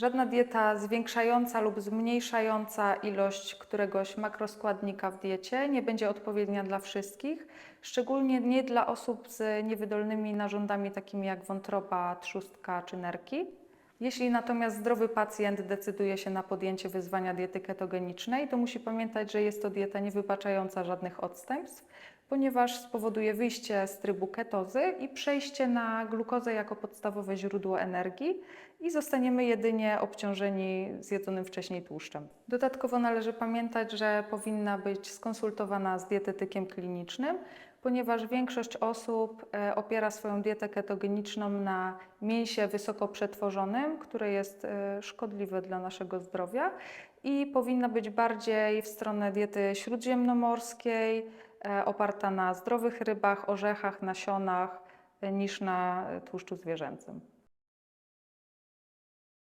Żadna dieta zwiększająca lub zmniejszająca ilość któregoś makroskładnika w diecie nie będzie odpowiednia dla wszystkich, szczególnie nie dla osób z niewydolnymi narządami takimi jak wątroba, trzustka czy nerki. Jeśli natomiast zdrowy pacjent decyduje się na podjęcie wyzwania diety ketogenicznej, to musi pamiętać, że jest to dieta niewybaczająca żadnych odstępstw, ponieważ spowoduje wyjście z trybu ketozy i przejście na glukozę jako podstawowe źródło energii i zostaniemy jedynie obciążeni zjedzonym wcześniej tłuszczem. Dodatkowo należy pamiętać, że powinna być skonsultowana z dietetykiem klinicznym, ponieważ większość osób e, opiera swoją dietę ketogeniczną na mięsie wysoko przetworzonym, które jest e, szkodliwe dla naszego zdrowia i powinna być bardziej w stronę diety śródziemnomorskiej, oparta na zdrowych rybach, orzechach, nasionach, e, niż na e, tłuszczu zwierzęcym.